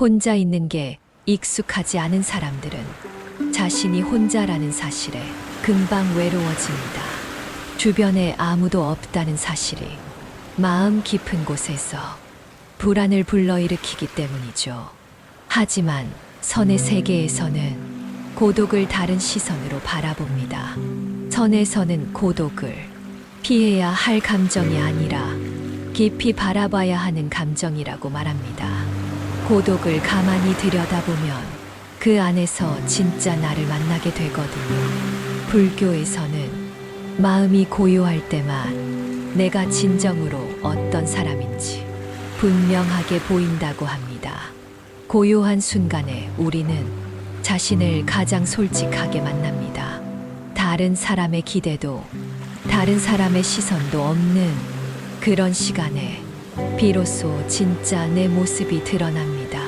혼자 있는 게 익숙하지 않은 사람들은 자신이 혼자라는 사실에 금방 외로워집니다. 주변에 아무도 없다는 사실이 마음 깊은 곳에서 불안을 불러일으키기 때문이죠. 하지만 선의 세계에서는 고독을 다른 시선으로 바라봅니다. 선에서는 고독을 피해야 할 감정이 아니라 깊이 바라봐야 하는 감정이라고 말합니다. 고독을 가만히 들여다보면 그 안에서 진짜 나를 만나게 되거든요. 불교에서는 마음이 고요할 때만 내가 진정으로 어떤 사람인지 분명하게 보인다고 합니다. 고요한 순간에 우리는 자신을 가장 솔직하게 만납니다. 다른 사람의 기대도, 다른 사람의 시선도 없는 그런 시간에 비로소 진짜 내 모습이 드러납니다.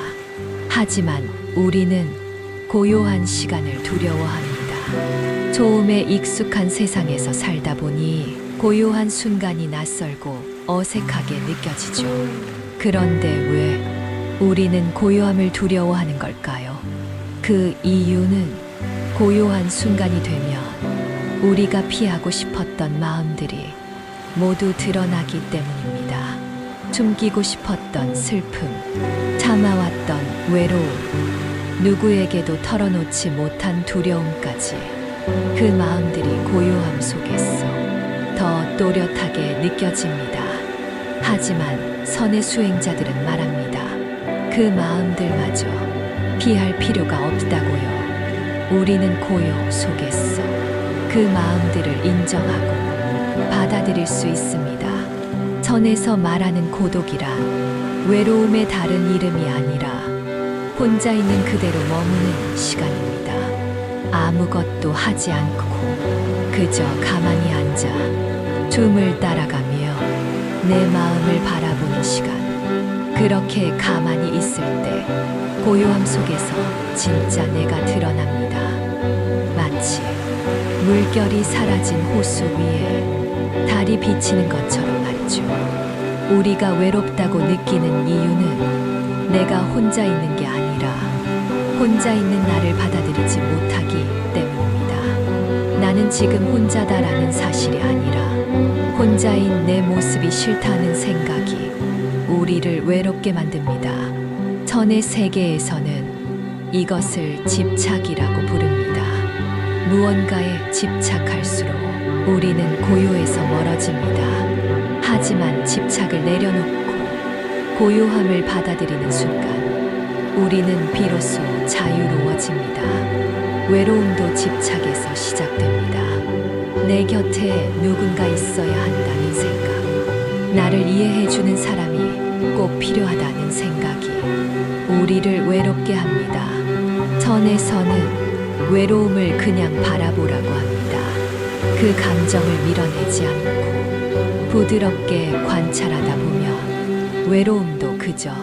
하지만 우리는 고요한 시간을 두려워합니다. 소음에 익숙한 세상에서 살다 보니 고요한 순간이 낯설고 어색하게 느껴지죠. 그런데 왜 우리는 고요함을 두려워하는 걸까요? 그 이유는 고요한 순간이 되면 우리가 피하고 싶었던 마음들이 모두 드러나기 때문입니다. 숨기고 싶었던 슬픔, 참아왔던 외로움, 누구에게도 털어놓지 못한 두려움까지 그 마음들이 고요함 속에서 더 또렷하게 느껴집니다. 하지만 선의 수행자들은 말합니다. 그 마음들마저 피할 필요가 없다고요. 우리는 고요 속에서 그 마음들을 인정하고 받아들일 수 있습니다. 선에서 말하는 고독이란 외로움의 다른 이름이 아니라 혼자 있는 그대로 머무는 시간입니다. 아무것도 하지 않고 그저 가만히 앉아 춤을 따라가며 내 마음을 바라보는 시간. 그렇게 가만히 있을 때 고요함 속에서 진짜 내가 드러납니다. 마치 물결이 사라진 호수 위에 달이 비치는 것처럼 말이죠. 우리가 외롭다고 느끼는 이유는 내가 혼자 있는 게 아니라 혼자 있는 나를 받아들이지 못하기 때문입니다. 나는 지금 혼자다라는 사실이 아니라 혼자인 내 모습이 싫다는 생각이 우리를 외롭게 만듭니다. 선의 세계에서는 이것을 집착이라고 부릅니다. 무언가에 집착할수록 우리는 고요에서 멀어집니다. 하지만 집착을 내려놓고 고요함을 받아들이는 순간 우리는 비로소 자유로워집니다. 외로움도 집착에서 시작됩니다. 내 곁에 누군가 있어야 한다는 생각, 나를 이해해주는 사람이 꼭 필요하다는 생각이 우리를 외롭게 합니다. 선에서는 외로움을 그냥 바라보라고 합니다. 그 감정을 밀어내지 않고 부드럽게 관찰하다 보면 외로움도 그저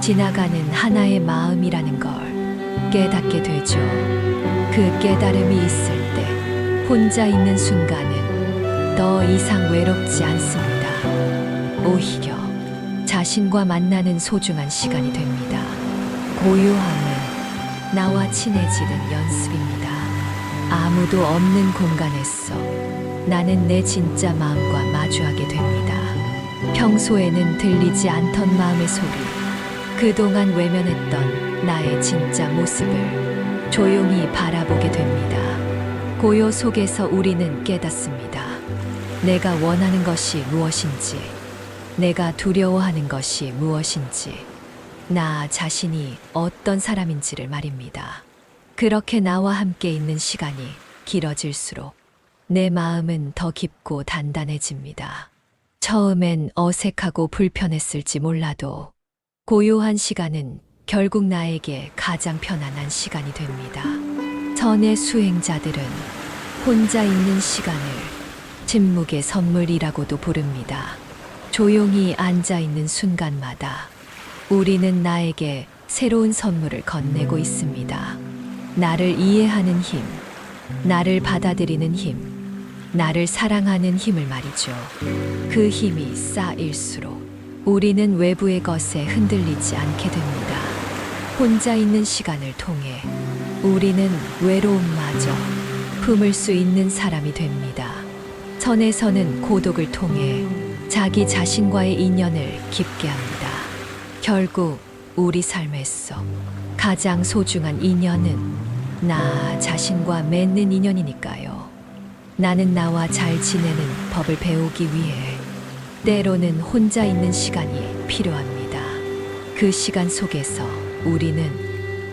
지나가는 하나의 마음이라는 걸 깨닫게 되죠. 그 깨달음이 있을 때 혼자 있는 순간은 더 이상 외롭지 않습니다. 오히려 자신과 만나는 소중한 시간이 됩니다. 고요함은 나와 친해지는 연습입니다. 아무도 없는 공간에서 나는 내 진짜 마음과 마주하게 됩니다. 평소에는 들리지 않던 마음의 소리, 그동안 외면했던 나의 진짜 모습을 조용히 바라보게 됩니다. 고요 속에서 우리는 깨닫습니다. 내가 원하는 것이 무엇인지, 내가 두려워하는 것이 무엇인지, 나 자신이 어떤 사람인지를 말입니다. 그렇게 나와 함께 있는 시간이 길어질수록 내 마음은 더 깊고 단단해집니다. 처음엔 어색하고 불편했을지 몰라도 고요한 시간은 결국 나에게 가장 편안한 시간이 됩니다. 전의 수행자들은 혼자 있는 시간을 침묵의 선물이라고도 부릅니다. 조용히 앉아 있는 순간마다 우리는 나에게 새로운 선물을 건네고 있습니다. 나를 이해하는 힘, 나를 받아들이는 힘, 나를 사랑하는 힘을 말이죠. 그 힘이 쌓일수록 우리는 외부의 것에 흔들리지 않게 됩니다. 혼자 있는 시간을 통해 우리는 외로움마저 품을 수 있는 사람이 됩니다. 선에서는 고독을 통해 자기 자신과의 인연을 깊게 합니다. 결국 우리 삶에서 가장 소중한 인연은 나 자신과 맺는 인연이니까요. 나는 나와 잘 지내는 법을 배우기 위해 때로는 혼자 있는 시간이 필요합니다. 그 시간 속에서 우리는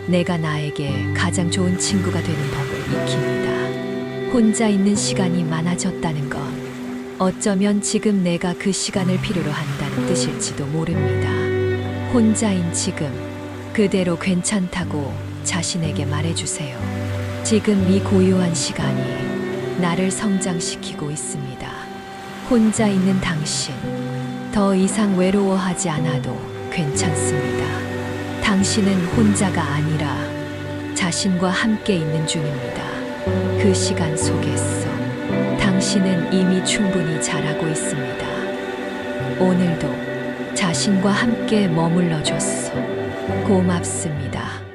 내가 나에게 가장 좋은 친구가 되는 법을 익힙니다. 혼자 있는 시간이 많아졌다는 건 어쩌면 지금 내가 그 시간을 필요로 한다는 뜻일지도 모릅니다. 혼자인 지금 그대로 괜찮다고 자신에게 말해주세요. 지금 이 고요한 시간이 나를 성장시키고 있습니다. 혼자 있는 당신, 더 이상 외로워하지 않아도 괜찮습니다. 당신은 혼자가 아니라 자신과 함께 있는 중입니다. 그 시간 속에서 당신은 이미 충분히 잘하고 있습니다. 오늘도 자신과 함께 머물러 줬어. 고맙습니다.